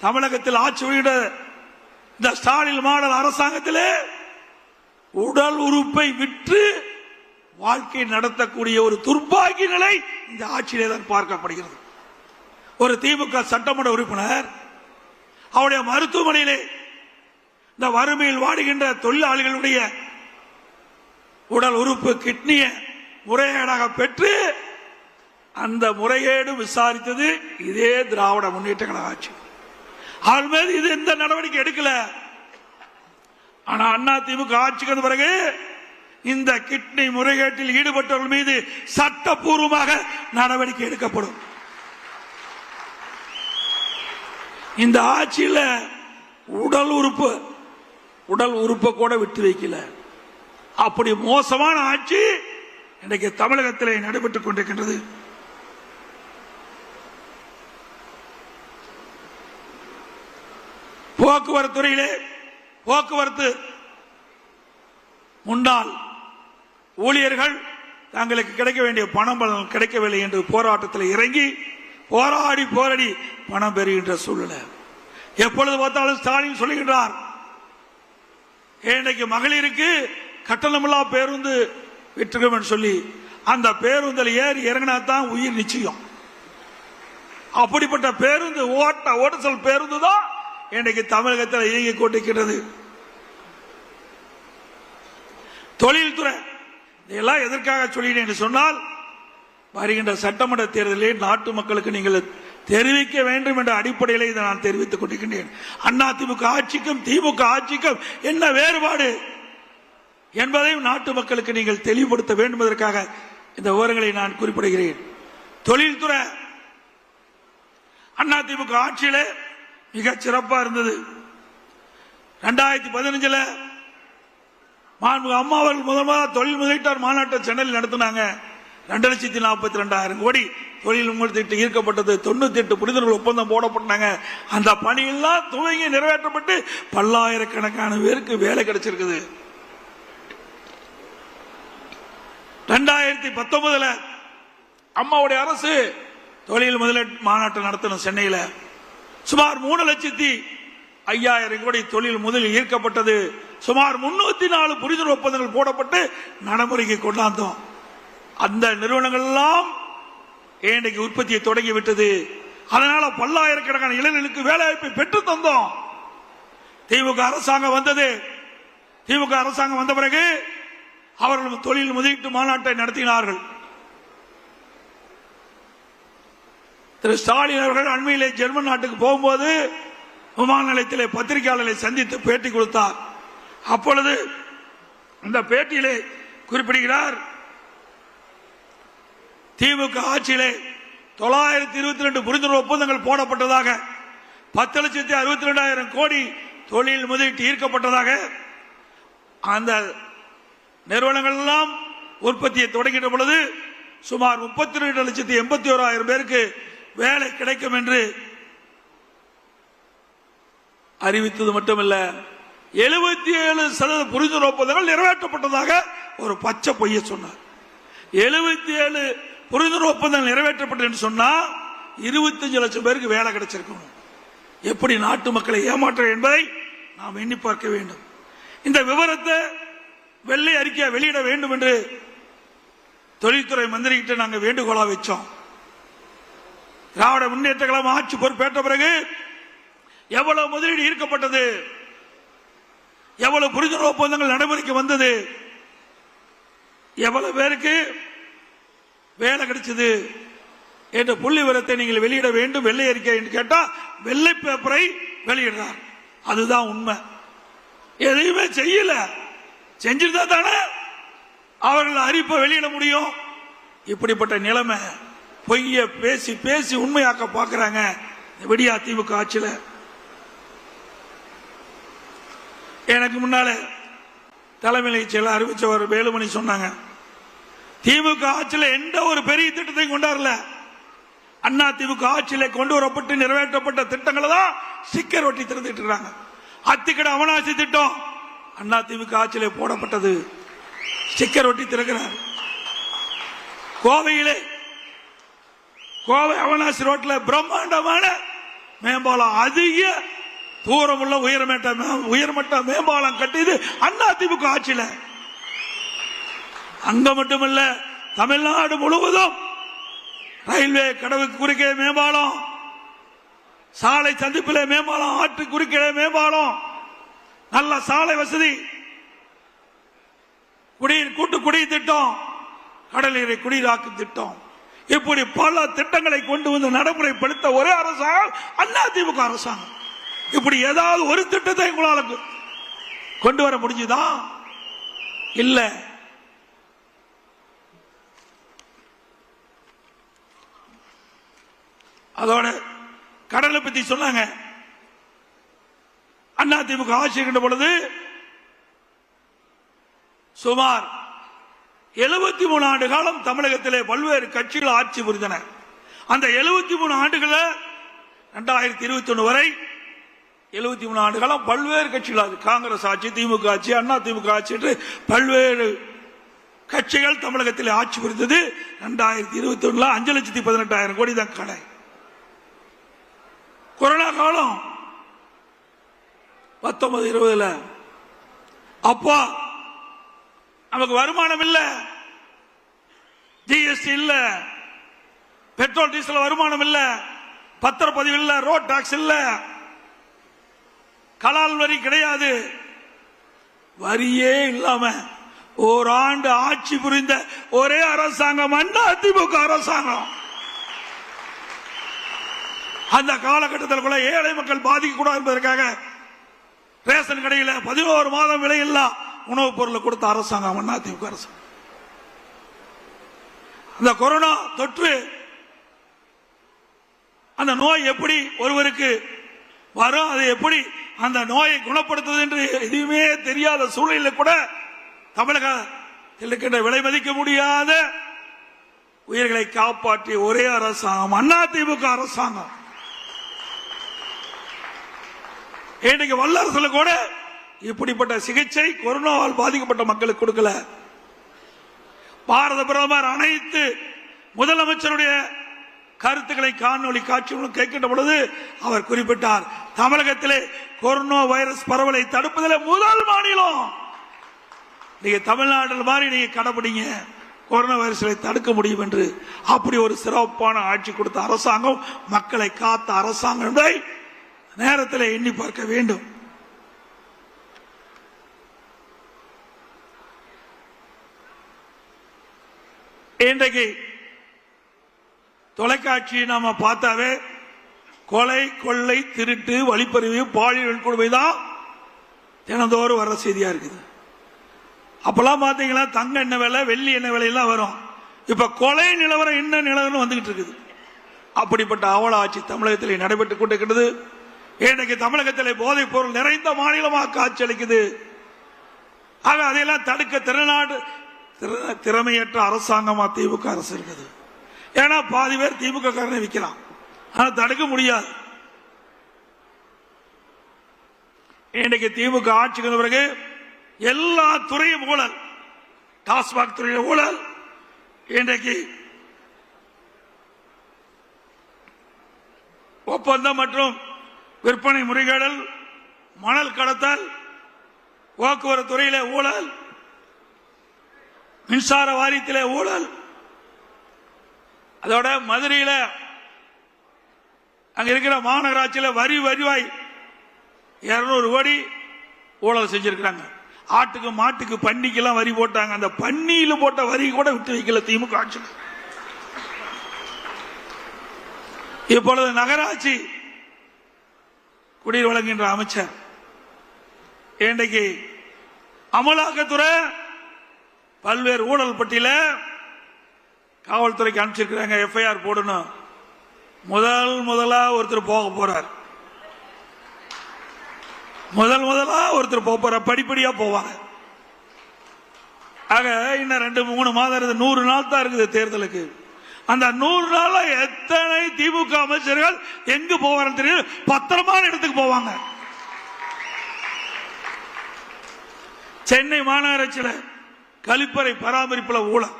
தமிழகத்தில் ஆட்சி வெளியிட இந்த ஸ்டாலின் மாடல் அரசாங்கத்திலே உடல் உறுப்பை விற்று வாழ்க்கை நடத்தக்கூடிய ஒரு துர்பாகிய நிலை இந்த ஆட்சியிலே தான் பார்க்கப்படுகிறது. ஒரு திமுக சட்டமன்ற உறுப்பினர் அவருடைய மருத்துவமனையிலே இந்த வறுமையில் வாடுகின்ற தொழிலாளிகளுடைய உடல் உறுப்பு கிட்னிய முறையீடாக பெற்று அந்த முறையீடு விசாரித்தது இதே திராவிட முன்னேற்ற கழக ஆட்சி. அவள் மீது இது எந்த நடவடிக்கை எடுக்கல. ஆனா அண்ணா திமுக ஆட்சிக்கு வந்த பிறகு இந்த கிட்னி முறைகேட்டில் ஈடுபட்டவர்கள் மீது சட்டப்பூர்வமாக நடவடிக்கை எடுக்கப்படும். இந்த ஆட்சியில் உடல் உறுப்பு உடல் உறுப்பை கூட விட்டு வைக்கல. அப்படி மோசமான ஆட்சி இன்றைக்கு தமிழகத்திலே நடைபெற்றுக் கொண்டிருக்கின்றது. போக்குவரத்து துறையிலே போக்குவரத்து முன்னாள் ஊழியர்கள் தங்களுக்கு கிடைக்க வேண்டிய பணம் பலன் கிடைக்கவில்லை என்று போராட்டத்தில் இறங்கி போராடி போராடி பணம் பெறுகின்ற சூழ்நிலை. எப்பொழுது பார்த்தாலும் ஸ்டாலின் சொல்லுகின்றார் இன்றைக்கு மகளிருக்கு கட்டணமில்லா பேருந்து விட்டுருக்கோம் சொல்லி அந்த பேருந்தில் ஏறி இறங்கினா தான் உயிர் நிச்சயம். அப்படிப்பட்ட பேருந்து ஓட்ட ஓட்டசல் பேருந்து தான் இன்றைக்கு தமிழகத்தில் இயங்கிக் கொண்டிருக்கிறது. தொழில்துறை இதெல்லாம் எதற்காக சொல்லினேன் என்று சொன்னால் வருகின்ற சட்டமன்ற தேர்தலில் நாட்டு மக்களுக்கு நீங்கள் தெரிவிக்க வேண்டும் என்ற அடிப்படையில் இதை நான் தெரிவித்துக் கொண்டிருக்கின்றேன். அண்ணா திமுக ஆட்சிக்கும் திமுக ஆட்சிக்கும் என்ன வேறுபாடு என்பதையும் நாட்டு மக்களுக்கு நீங்கள் தெளிவுபடுத்த வேண்டும் என்பதற்காக இந்த விவரங்களை நான் குறிப்பிடுகிறேன். தொழில்துறை அண்ணா திமுக மிக சிறப்பா இருந்தது. ரெண்டாயிரத்தி பதினஞ்சுல மாண்புமிகு அம்மா அவர்கள் முதல் முதல் தொழில் முதலீட்டார் மாநாட்டை சென்னையில் நடத்தினாங்க. ரெண்டு லட்சத்தி நாற்பத்தி ரெண்டாயிரம் கோடி தொழில் முதலீட்டு ஈர்க்கப்பட்டது. தொண்ணூத்தி எட்டு புரிதல்கள் ஒப்பந்தம் போடப்பட்டாங்க. அந்த பணியெல்லாம் துவங்கி நிறைவேற்றப்பட்டு பல்லாயிரக்கணக்கான பேருக்கு வேலை கிடைச்சிருக்குது. ரெண்டாயிரத்தி பத்தொன்பதுல அம்மாவுடைய அரசு தொழில் முதலீட்டு மாநாட்டை நடத்தணும் சென்னையில சுமார் மூணு லட்சத்தி ஐயாயிரம் கோடி தொழில் முதலில் ஈர்க்கப்பட்டது. சுமார் முன்னூத்தி நாலு புரிந்துணர்வு ஒப்பந்தங்கள் போடப்பட்டு நடைமுறைக்கு கொண்டாந்தோம். அந்த நிறுவனங்கள் எல்லாம் இன்றைக்கு உற்பத்தியை தொடங்கி விட்டது. அதனால பல்லாயிரக்கணக்கான இளைஞர்களுக்கு வேலைவாய்ப்பை பெற்று தந்தோம். திமுக அரசாங்கம் வந்தது. திமுக அரசாங்கம் வந்த பிறகு அவர்கள் தொழில் முதலீட்டு மாநாட்டை நடத்தினார்கள். திரு ஸ்டாலின் அவர்கள் அண்மையிலே ஜெர்மன் நாட்டுக்கு போகும்போது விமான நிலையத்திலே பத்திரிகையாளர்களை சந்தித்து பேட்டி கொடுத்தார். அப்பொழுது அந்த பேட்டியிலே குறிப்பிடுகிறார் திமுக ஆட்சியிலே தொள்ளாயிரத்தி இருபத்தி ரெண்டு புரிந்துணர்வு ஒப்பந்தங்கள் போடப்பட்டதாக பத்து லட்சத்தி அறுபத்தி ரெண்டாயிரம் கோடி தொழில் முதலீட்டு ஈர்க்கப்பட்டதாக அந்த நிறுவனங்கள் எல்லாம் உற்பத்தியை தொடங்கிட்ட பொழுது சுமார் முப்பத்தி ரெண்டு லட்சத்தி எண்பத்தி ஓராயிரம் பேருக்கு வேலை கிடைக்கும் என்று அறிவித்தது மட்டுமல்ல எழுபத்தி ஏழு சதவீத புரிந்துணர்வு ஒப்பந்தங்கள் நிறைவேற்றப்பட்டதாக ஒரு பச்சை பொய்ய சொன்னார். எழுபத்தி ஏழு புரிந்துணர்வு ஒப்பந்தங்கள் நிறைவேற்றப்பட்டது என்று சொன்னால் இருபத்தஞ்சு லட்சம் பேருக்கு வேலை கிடைச்சிருக்கணும். எப்படி நாட்டு மக்களை ஏமாற்ற என்பதை நாம் எண்ணி பார்க்க வேண்டும். இந்த விவரத்தை வெள்ளை அறிக்கையை வெளியிட வேண்டும் என்று தொழில்துறை மந்திரி நாங்கள் வேண்டுகோளா வச்சோம். திராவிட முன்னேற்ற கழகம் ஆட்சி பொறுப்பேற்ற பிறகு எவ்வளவு முதலீடு ஈர்க்கப்பட்டது? எவ்வளவு புரிந்துணர்வு ஒப்பந்தங்கள் நடைமுறைக்கு வந்தது? எவ்வளவு பேருக்கு வேலை கிடைச்சது? என்ற புள்ளி விவரத்தை நீங்கள் வெளியிட வேண்டும். வெள்ளை அறிக்கை என்று கேட்டால் வெள்ளை பேப்பரை வெளியிடுறார். அதுதான் உண்மை. எதையுமே செய்யல. செஞ்சிருந்தா தானே அவர்கள் அறிப்பை வெளியிட முடியும். இப்படிப்பட்ட நிலைமை. பொய்ய பேசி பேசி உண்மையாக்க பாக்குறாங்க. விடியா திமுக ஆட்சியில். எனக்கு முன்னால தலைமை செயலர் அறிவிச்சவர் வேலுமணி சொன்னாங்க. திமுக ஆட்சியில் எந்த ஒரு பெரிய திட்டத்தையும் கொண்டாடல. அண்ணா திமுக ஆட்சியில் கொண்டு வரப்பட்டு நிறைவேற்றப்பட்ட திட்டங்களை தான் சிக்கர் ஒட்டி திறந்துட்டு இருக்காங்க. அத்திக்கடை அவனாசி திட்டம் அண்ணா திமுக ஆட்சியில் போடப்பட்டது. ஸ்டிக்கர் ஒட்டி திறக்கிறார். கோவையிலே கோவை அவனாசி ரோட்ல பிரம்மாண்டமான மேம்பாலம் அதிக தூரமுள்ள உயர்மட்ட உயர்மட்ட மேம்பாலம் கட்டியது அண்ணா திமுக ஆட்சியில. அங்க மட்டுமல்ல தமிழ்நாடு முழுவதும் ரயில்வே கடவுக்கு குறுக்கே மேம்பாலம் சாலை சந்திப்பில் மேம்பாலம் ஆற்று குறுக்கே மேம்பாலம் நல்ல சாலை வசதி குடிநீர் கூட்டு குடி திட்டம் கடலீரை குடிநீராக்கும் திட்டம். இப்படி பல திட்டங்களை கொண்டு வந்து நடைமுறைப்படுத்த ஒரே அரசாங்கம் அண்ணா திமுக அரசாங்கம். இப்படி ஏதாவது ஒரு திட்டத்தை உங்களால கொண்டு வர முடிஞ்சுதா? இல்ல. அதோட கடலை பத்தி சொன்னாங்க. அண்ணா திமுக ஆட்சி பொழுது சுமார் எழுபத்தி மூணு ஆண்டு காலம் தமிழகத்திலே பல்வேறு கட்சிகள் ஆட்சி புரிந்தன. அந்த எழுபத்தி மூணு ஆண்டுகள ரெண்டாயிரத்தி இருபத்தி ஒன்று வரை எழுபத்தி மூணு ஆண்டு காலம் பல்வேறு கட்சிகள் ஆட்சி. காங்கிரஸ் ஆட்சி திமுக ஆட்சி அண்ணா திமுக ஆட்சி என்று பல்வேறு கட்சிகள் தமிழகத்தில் ஆட்சி புரிந்தது. ரெண்டாயிரத்தி இருபத்தி ஒண்ணுல அஞ்சு லட்சத்தி பதினெட்டாயிரம் கோடி தான் கடை. கொரோனா காலம் பத்தொன்பது இருபதுல அப்பா நமக்கு வருமானம் இல்ல. ஜிஎஸ்டி இல்ல. பெட்ரோல் டீசல் வருமானம் இல்ல. பத்திரப்பதிவு இல்ல. ரோட் டாக்ஸ் இல்ல. கலால் வரி கிடையாது. வரியே இல்லாம ஓராண்டு ஆட்சி புரிந்த ஒரே அரசாங்கம் அதிமுக அரசாங்கம். அந்த காலகட்டத்தில் கூட ஏழை மக்கள் பாதிக்க என்பதற்காக ரேஷன் கடையில் பதினோரு மாதம் விலையில்லா உணவுப் பொருளை கொடுத்த அரசாங்கம் அதிமுக அரசாங்கம் அந்த கொரோனா தொற்று அந்த நோய் எப்படி ஒருவருக்கு வரும் அதை எப்படி அந்த நோயை குணப்படுத்துவது என்று எதுவுமே தெரியாத சூழ்நிலை கூட தமிழக இருக்கின்ற விலை மதிக்க முடியாத உயிர்களை காப்பாற்றிய ஒரே அரசாங்கம் அண்ணா திமுக அரசாங்கம். இன்னைக்கு வல்லரசுல கூட இப்படிப்பட்ட சிகிச்சை கொரோனாவால் பாதிக்கப்பட்ட மக்களுக்கு கொடுக்கல. பாரத பிரதமர் அனைத்து முதலமைச்சருடைய கருத்துக்களை காணொளி காட்சி கேட்கின்ற பொழுது அவர் குறிப்பிட்டார் தமிழகத்திலே கொரோனா வைரஸ் பரவலை தடுப்பதில் முதல் மாநிலம். நீங்க தமிழ்நாட்டில் மாதிரி நீங்க கடைபிடிங்க கொரோனா வைரஸை தடுக்க முடியும் என்று. அப்படி ஒரு சிறப்பான ஆட்சி கொடுத்த அரசாங்கம் மக்களை காத்த அரசாங்கம் என்பதை நேரத்தில் எண்ணி பார்க்க வேண்டும். இன்றைக்கு தொலைக்காட்சி நாம பார்த்தாவே கொலை கொள்ளை திருட்டு வழிப்பறிவு பாலியல் கொடுமை தான் தினந்தோறும் வர செய்தியா இருக்குது. அப்பெல்லாம் பாத்தீங்கன்னா தங்க எண்ணெய் விலை வெள்ளி எண்ணெய் விலையெல்லாம் வரும். இப்ப கொலை நிலவரம் என்ன நிலவரம் வந்துகிட்டு இருக்குது. அப்படிப்பட்ட அவல ஆட்சி தமிழகத்தில் நடைபெற்றுக் கொண்டிருக்கிறது இன்றைக்கு தமிழகத்தில் போதைப் பொருள் நிறைந்த மாநிலமாக காட்சியளிக்குது ஆக அதையெல்லாம் தடுக்க திருநாடு திறமையற்ற அரசாங்கமா திமுக அரசு இருக்குது. ஏன்னா பாதி பேர் திமுக காரனை விற்கிறான் ஆனா தடுக்க முடியாது. இன்னைக்கு திமுக ஆட்சிக்கு பிறகு எல்லா துறையும் ஊழல். டாஸ்மாக் துறையில் ஊழல். இன்றைக்கு ஒப்பந்தம் மற்றும் விற்பனை முறைகேடல் மணல் கடத்தல் போக்குவரத்து துறையில ஊழல். மின்சார வாரியத்திலே ஊழல். அதோட மதுரையில அங்க இருக்கிற மாநகராட்சியில வரி வரிவாய் இருநூறு கோடி ஊழல் செஞ்சிருக்கிறாங்க. ஆட்டுக்கு மாட்டுக்கு பன்னிக்கெல்லாம் வரி போட்டாங்க. அந்த பன்னியில் போட்ட வரி கூட விட்டு வைக்கல திமுக ஆட்சி இப்பொழுது நகராட்சி குடிநீர் வழங்குகின்ற அமைச்சர் இன்றைக்கு அமலாக்கத்துறை பல்வேறு ஊழல் பட்டியல காவல்துறைக்கு அனுப்பிச்சிருக்கிறாங்க. எஃப்ஐஆர் போடணும். முதல் முதலா ஒருத்தர் போக போறார். முதல் முதலா ஒருத்தர் போக போற படிப்படியா போவாங்க. ஆக இன்னும் ரெண்டு மூணு மாதம் இருக்குது. நூறு நாள் தான் இருக்குது தேர்தலுக்கு. அந்த நூறு நாள் எத்தனை திமுக அமைச்சர்கள் எங்கு போவார்கள் தெரியும் பத்திரமான இடத்துக்கு போவாங்க. சென்னை மாநகராட்சியில் கழிப்பறை பராமரிப்புல ஊழல்.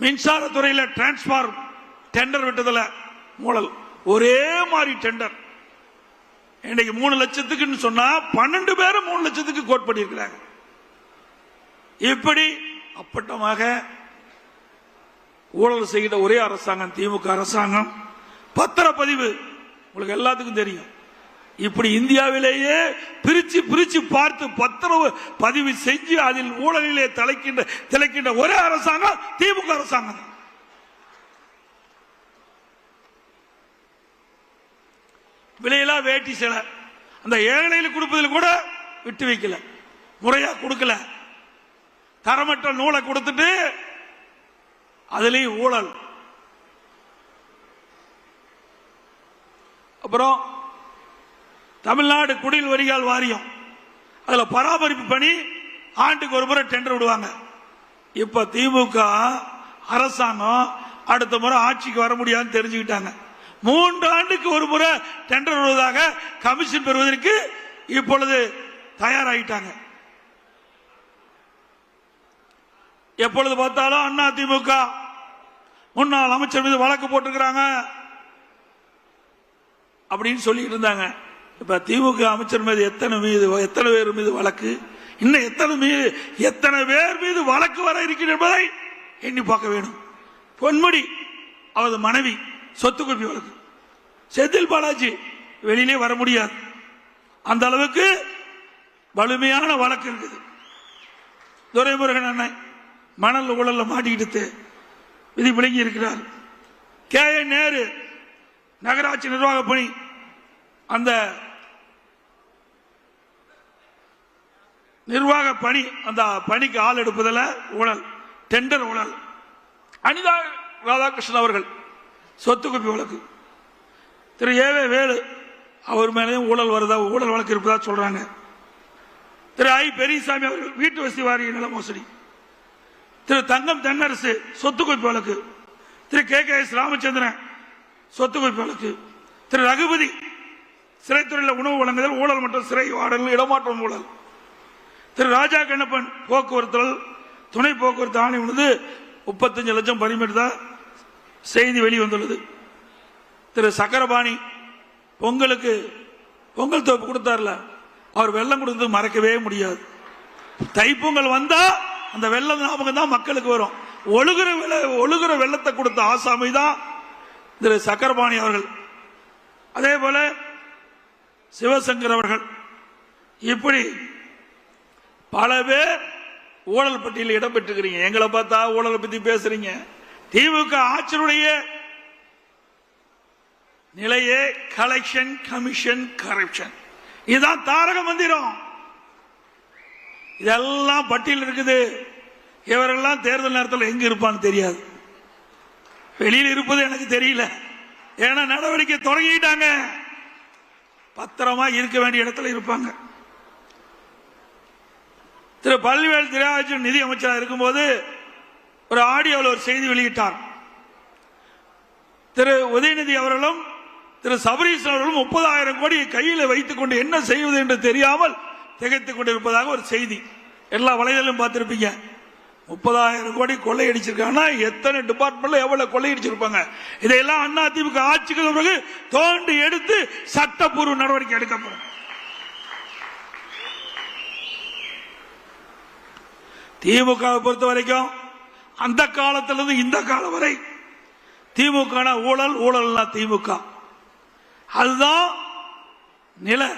மின்சாரத்துறையில் டிரான்ஸ்பார்ம் டெண்டர் விட்டதுல ஊழல். ஒரே மாதிரி டெண்டர் இன்னைக்கு மூணு லட்சத்துக்குன்னு சொன்னா பன்னெண்டு பேரும் மூணு லட்சத்துக்கு கோட் பண்ணியிருக்கிறாங்க. இப்படி அப்பட்டமாக ஊழல் செய்கிற ஒரே அரசாங்கம் திமுக அரசாங்கம். பத்திரப்பதிவு உங்களுக்கு எல்லாத்துக்கும் தெரியும். இப்படி இந்தியாவிலேயே பிரிச்சு பிரிச்சு பார்த்து பத்திரவு பதிவு செஞ்சு அதில் ஊழலிலே தலைக்கின்ற திளைக்கின்ற ஒரே அரசாங்கம் திமுக அரசாங்கம். விலையெல்லாம் வேட்டி சிலை. அந்த ஏழையில் கொடுப்பதில் கூட விட்டு வைக்கல. முறையா கொடுக்கல. தரமற்ற நூலை கொடுத்துட்டு அதுலேயும் ஊழல். அப்புறம் தமிழ்நாடு குடில் வரிகால் வாரியம். அதில் பராமரிப்பு பணி ஆண்டுக்கு ஒரு முறை டெண்டர் விடுவாங்க. இப்ப திமுக அரசாங்கம் அடுத்த முறை ஆட்சிக்கு வர முடியாதுன்னு தெரிஞ்சுக்கிட்டாங்க. மூன்று ஆண்டுக்கு ஒரு முறை டெண்டர் விடுவதாக கமிஷன் பெறுவதற்கு இப்பொழுது தயாராகிட்டாங்க எப்பொழுது பார்த்தாலும் அண்ணா திமுக. முன்னாள் அமைச்சர் மீது வழக்கு போட்டிருக்கிறாங்க. அப்படின்னு சொல்லிட்டு இருந்தாங்க. இப்ப திமுக அமைச்சர் மீது எத்தனை மீது எத்தனை பேர் மீது வழக்கு? இன்னும் எத்தனை மீது எத்தனை பேர் மீது வழக்கு வர இருக்கிறது என்பதை எண்ணி பார்க்க வேணும். பொன்முடி அவரது மனைவி சொத்து குவிப்பு வழக்கு. செந்தில் பாலாஜி வெளியிலே வர முடியாது. அந்த அளவுக்கு வலிமையான வழக்கு இருக்குது. துரைமுருகன் அண்ணன் மணல் ஊழல்ல மாட்டிக்கிட்டு விதி விளங்கி இருக்கிறார். கே என் நேரு நகராட்சி நிர்வாக பணி. அந்த நிர்வாக பணி அந்த பணிக்கு ஆள் எடுப்பதில் ஊழல் டெண்டர் ஊழல். அனிதா ராதாகிருஷ்ணன் அவர்கள் சொத்து குப்பி வழக்கு. திரு ஏவே வேலு அவர் மேலேயும் ஊழல் வருதா ஊழல் வழக்கு இருப்பதா சொல்றாங்க. திரு ஐ பெரியசாமி அவர்கள் வீட்டு வசதி வாரிய நில மோசடி. திரு தங்கம் தென்னரசு சொத்து குவிப்பு வழக்கு. Thiru K K S Ramachandran சொத்து குவிப்பு வழக்கு. திரு ரகுபதி சிறைத்துறையில் உணவு வழங்குதல் ஊழல் மற்றும் சிறை வாடல் இடமாற்றம் ஊழல். திரு ராஜா கண்ணப்பன் போக்குவரத்து துணை போக்குவரத்து ஆணையம் வந்து முப்பத்தஞ்சு லட்சம் பரிமிட்டதா செய்தி வெளிவந்துள்ளது. திரு சக்கரபாணி பொங்கலுக்கு பொங்கல் தொகுப்பு கொடுத்தார்ல அவர் வெள்ளம் கொடுத்தது மறக்கவே முடியாது. தைப்பொங்கல் வந்தா அந்த வெள்ளம் ஞாபகம் தான் மக்களுக்கு வரும். ஒழுகுற வெள்ள ஒழுகுற வெள்ளத்தை கொடுத்த ஆசாமி தான் திரு சக்கரபாணி அவர்கள். அதே போல சிவசங்கர் அவர்கள். இப்படி பல பேர் ஊழல் பட்டியலில் இடம் பெற்றுக்கிறீங்க எங்களை பார்த்தா ஊழலை பத்தி பேசுறீங்க. திமுக ஆட்சியுடைய நிலையே கலெக்ஷன் கமிஷன் கரப்ஷன் இதுதான் தாரக மந்திரம். இதெல்லாம் பட்டியல் இருக்குது. இவரெல்லாம் தேர்தல் நேரத்தில் எங்க இருப்பான்னு தெரியாது. வெளியில் இருப்பது எனக்கு தெரியல. ஏன்னா நடவடிக்கை தொடங்கிட்டாங்க. பத்திரமா இருக்க வேண்டிய இடத்துல இருப்பாங்க. திரு பள்ளிவேல் திராஜன் நிதி அமைச்சராக இருக்கும்போது ஒரு ஆடியோவில் ஒரு செய்தி வெளியிட்டார். திரு உதயநிதி அவர்களும் திரு சபரீஷ் அவர்களும் முப்பதாயிரம் கோடி கையில் வைத்துக் கொண்டு என்ன செய்வது என்று தெரியாமல் திகைத்துக் கொண்டிருப்பதாக ஒரு செய்தி. எல்லா வலைதளம் பார்த்திருப்பீங்க. முப்பதாயிரம் கோடி கொள்ளையடிச்சிருக்காங்கன்னா எத்தனை டிபார்ட்மெண்ட்ல எவ்வளவு கொள்ளையடிச்சிருப்பாங்க இதையெல்லாம் அண்ணா திமுக ஆட்சிக்கு பிறகு தோண்டி எடுத்து சட்டப்பூர்வ நடவடிக்கை எடுக்கப்படும். திமுகவை பொறுத்த வரைக்கும் அந்த காலத்திலிருந்து இந்த காலம் வரை திமுக ஊழல் ஊழல்னா திமுக. அதுதான் நில.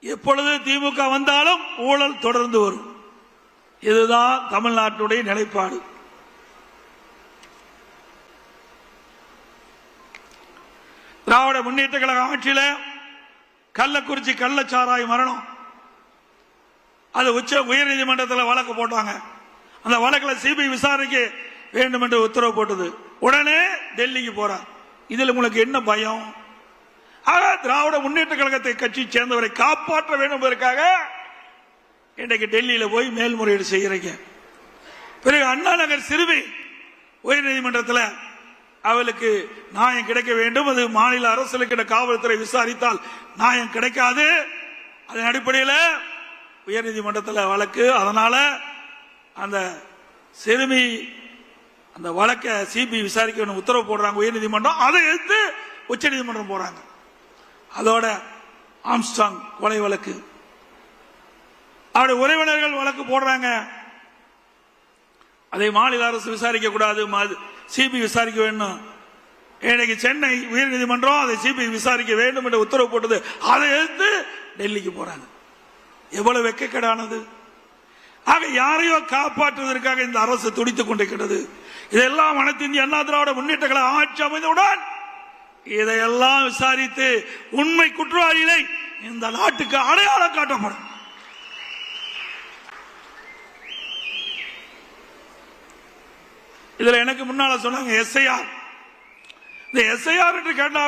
எப்பொழுது திமுக வந்தாலும் ஊழல் தொடர்ந்து வரும். இதுதான் தமிழ்நாட்டுடைய நிலைப்பாடு. திராவிட முன்னேற்ற கழக ஆட்சியில் கள்ளக்குறிச்சி கள்ளச்சாராய் மரணம். அது உச்ச உயர்நீதிமன்றத்தில் வழக்கு போட்டாங்க. அந்த வழக்கில் சிபிஐ விசாரணைக்கு வேண்டும் என்று உத்தரவு போட்டது. உடனே டெல்லிக்கு போறார். இதில் உங்களுக்கு என்ன பயம்? ஆக திராவிட முன்னேற்ற கழகத்தை கட்சி சேர்ந்தவரை காப்பாற்ற வேண்டும் என்பதற்காக இன்றைக்கு டெல்லியில் போய் மேல்முறையீடு செய்கிறீங்க பிறகு அண்ணா நகர் சிறுமி உயர்நீதிமன்றத்தில் அவளுக்கு நியாயம் கிடைக்க வேண்டும். அது மாநில அரசுக்கு காவல்துறை விசாரித்தால் நியாயம் கிடைக்காது. அதன் அடிப்படையில் உயர்நீதிமன்றத்தில் வழக்கு. அதனால அந்த சிறுமி அந்த வழக்கை சிபிஐ விசாரிக்க வேணும் உத்தரவு போடுறாங்க உயர்நீதிமன்றம். அதை எடுத்து உச்சநீதிமன்றம் போறாங்க. அதோட ஆம்ஸ்டாங் கொலை வழக்கு. அவருடைய உறவினர்கள் வழக்கு போடுறாங்க. அதை மாநில அரசு விசாரிக்க கூடாது. சிபிஐ விசாரிக்க வேண்டும் இன்னைக்கு சென்னை உயர்நீதிமன்றம் அதை சிபிஐ விசாரிக்க வேண்டும் என்று உத்தரவு போட்டது. அதை எடுத்து டெல்லிக்கு போறாங்க. எவ்வளவு வெக்கக்கேடானது? ஆக யாரையோ காப்பாற்றுவதற்காக இந்த அரசு துடித்துக் கொண்டிருக்கிறது. இதெல்லாம் அனைத்து இந்திய அண்ணா திராவிட முன்னேற்றங்களை ஆட்சி அமைந்தவுடன் இதையெல்லாம் விசாரித்து உண்மை குற்றவாளிகளை இந்த நாட்டுக்கு அடையாளம் காட்டப்படும். இதுல எனக்கு முன்னால சொன்னாங்க எஸ்ஐஆர் இந்த எஸ்ஐஆர் என்று கேட்டாவே